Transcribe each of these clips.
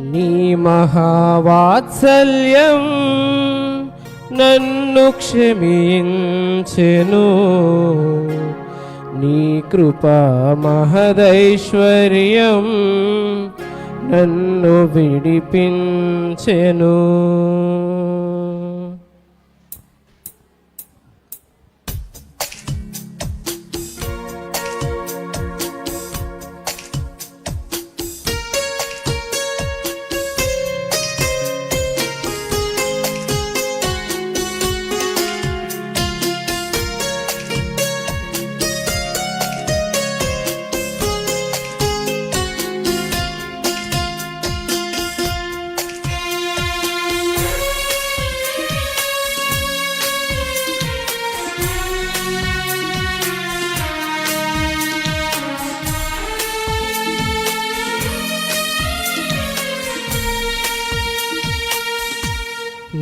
నీ మహావాత్సల్యం నన్ను క్షమించెను. నీ కృపా మహదైశ్వర్యం నన్ను విడిపించెను.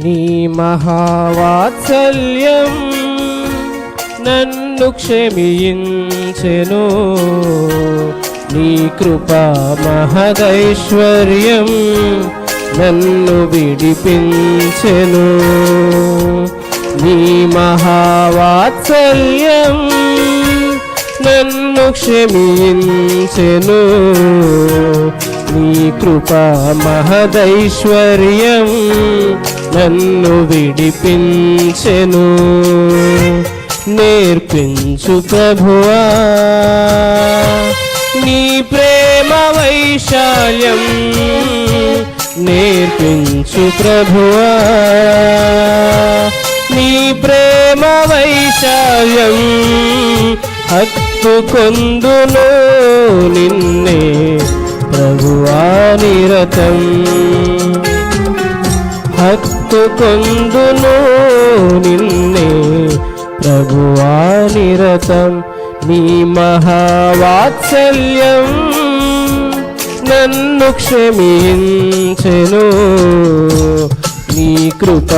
నీ మహావాత్సల్యం నన్ను క్షమించెను. నీ కృపా మహదైశ్వర్యం నన్ను విడిపించెను. నీ మహావాత్సల్యం నన్ను క్షమించెను. నీ కృపా మహదైశ్వర్యం నన్ను విడిపించెను. నేర్పించు ప్రభువా. నీ ప్రేమ వైశాల్యం నేర్పించు ప్రభువా. నీ ప్రేమ వైశాల్యం హత్తుకొందును నిన్నే నిరతం హత్తుకొందును నిన్నే ప్రభువా నిరతం నీ మహావాత్సల్యం నన్ను క్షమించెను. నీ కృప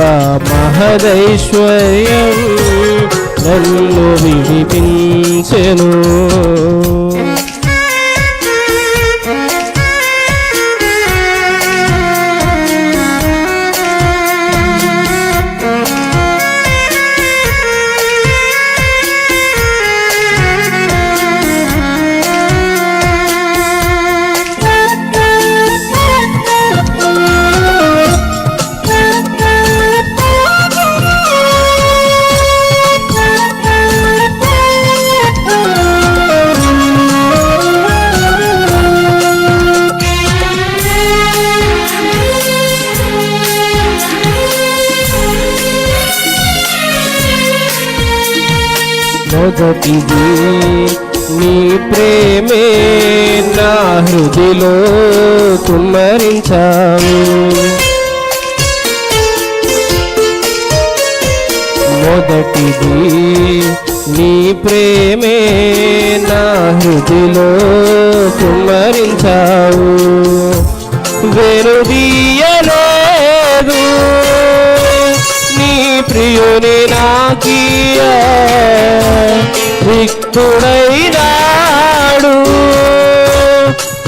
మహదైశ్వర్యం నన్ను విడిపించెను. మొదటిది నీ ప్రేమే నా హృదిలో కుమ్మరించావు మొదటిది నీ ప్రేమే నా హృదిలో కుమ్మరించావు. వెనుదీయలేదు. నీ ప్రియుని నాకియా రిక్తుడైనాడు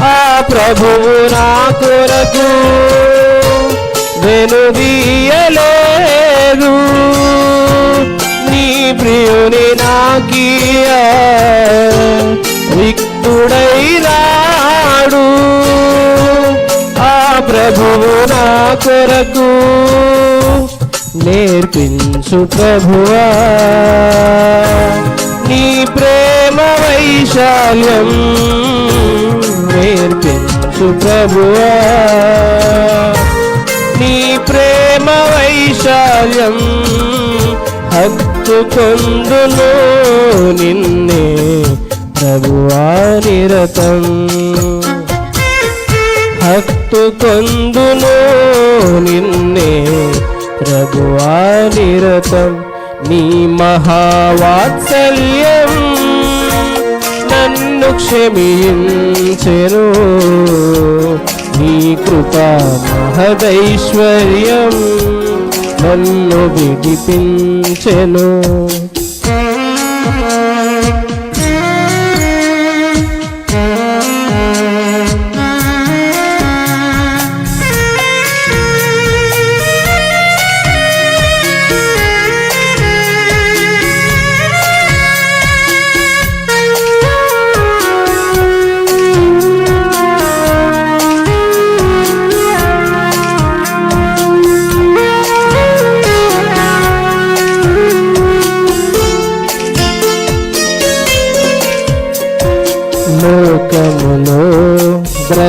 ఆ ప్రభువు నా కొరకు వెనుదీయలేదు నీ ప్రియుని నాకీయ రిక్తుడైనాడు ఆ ప్రభువు నా కొరకు నేర్పించు ప్రభువా. నీ ప్రేమ వైశాల్యం నేర్పించు ప్రభువా. నీ ప్రేమ వైశాల్యం హత్తుకొందును నిన్నే ప్రభువా నిరతం. హత్తుకొందును నిన్నే ప్రభువా నిరతం. నీ మహావాత్సల్యం నన్ను క్షమించెను. నీ కృప మహదైశ్వర్యం నన్ను విడిపించెను.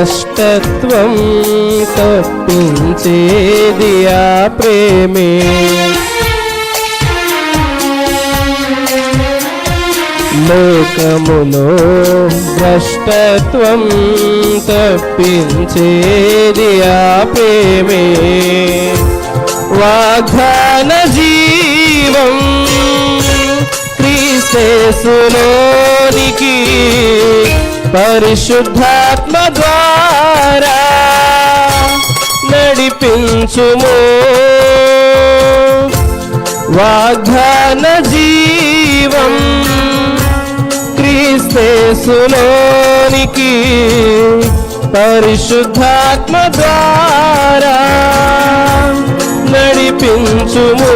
భ్రష్టత్వం తప్పించేది ఆ ప్రేమే. లోకములో భ్రష్టత్వం తప్పించేది ఆ ప్రేమే. వాగ్దాన జీవం క్రీస్తేసులోనికి పరిశుద్ధాత్మ ద్వారా నడిపించుము. వాగ్దాన జీవం క్రీస్తేసులోనికి పరిశుద్ధాత్మ ద్వారా నడిపించుము.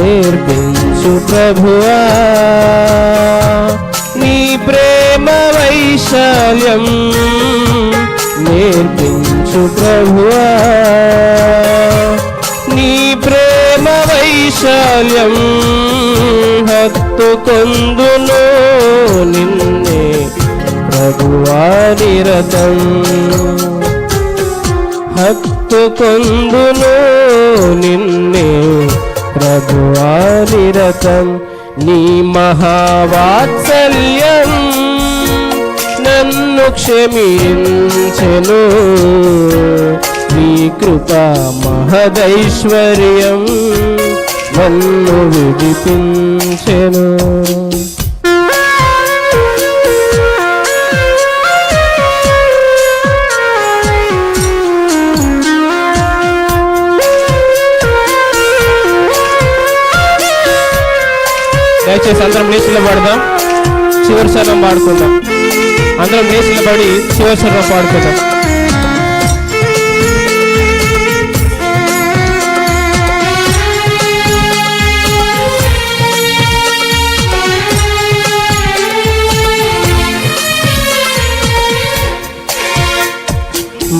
నేర్పించు ప్రభువా. నీ ప్రేమ వైశాల్యం నేర్పించు ప్రభువా. నీ ప్రేమ వైశాల్యం హత్తుకొందును నిన్నే ప్రభువా నిరతం. హత్తుకొందును నిన్నే ప్రభువా నిరతం. నీ మహావాత్సల్యం నన్ను క్షమించెను. నీ కృప మహదైశ్వర్యం నన్ను విడిపించెను. దయచేసి అందరం నీచులు పడదాం. చివరి సర్వం పాడుకుందాం. అందరం నీచులు పడి చివరి సర్వం పాడుకుందాం.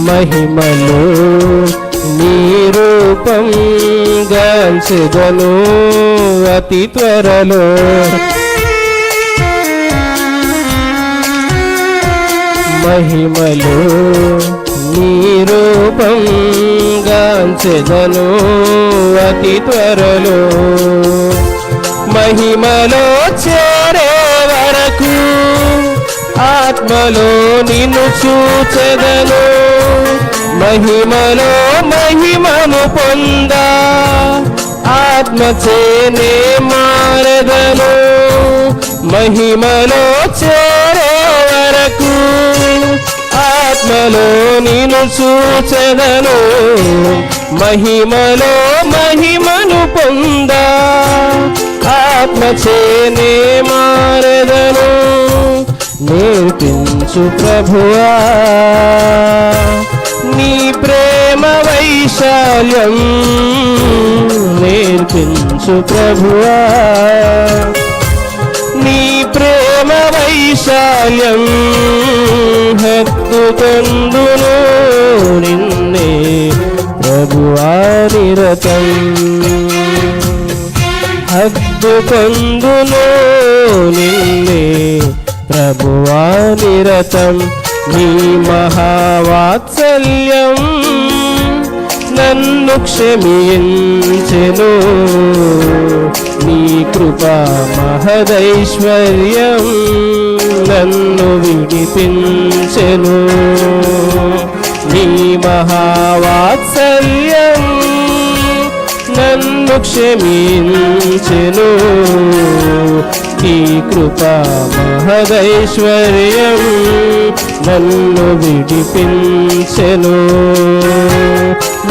మహిమలో నీ రూపం గాల్చెదను అతి త్వరలో. మహిమలో నీ రూపం గాంచెదను అతి త్వరలో. మహిమలో చేరే వరకు ఆత్మలో నిన్ను చూచెదను. మహిమలో మహిమను పొందా. ఆత్మచేనే మారదను. మహిమలో చేరే వరకు. ఆత్మలో నిన్ను చూచెదను. మహిమలో మహిమను పొందా. ఆత్మచేనే మారదను. నేర్పించు ప్రభువా. నీ ప్రేమ వైశాల్యం నేర్పించు ప్రభువా. నీ ప్రేమ వైశాల్యం హత్తుకొందును నిన్నే ప్రభువా నిరతం. హత్తుకొందును నిన్నే ప్రభువా నిరతం నీ మహావాత్సల్యం నన్ను క్షమించెను. నీ కృప మహదైశ్వర్యం నన్ను విడిపించెను. నీ మహావాత్సల్యం నన్ను క్షమించెను. నీ కృప మహదైశ్వర్యము నన్ను విడిపించెను.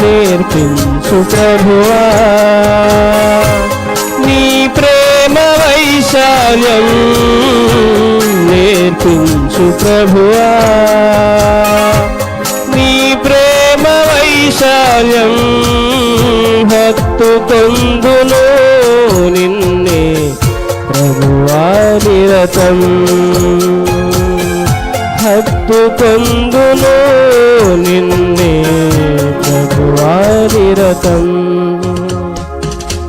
నేర్పించు ప్రభువా నీ ప్రేమ వైశాల్యం. నేర్పించు ప్రభువా నీ ప్రేమ వైశాల్యం. భక్తు హత్తుకొందును నిన్న నిరతం నిరతం హత్తుకొందును నిన్నే ప్రభువా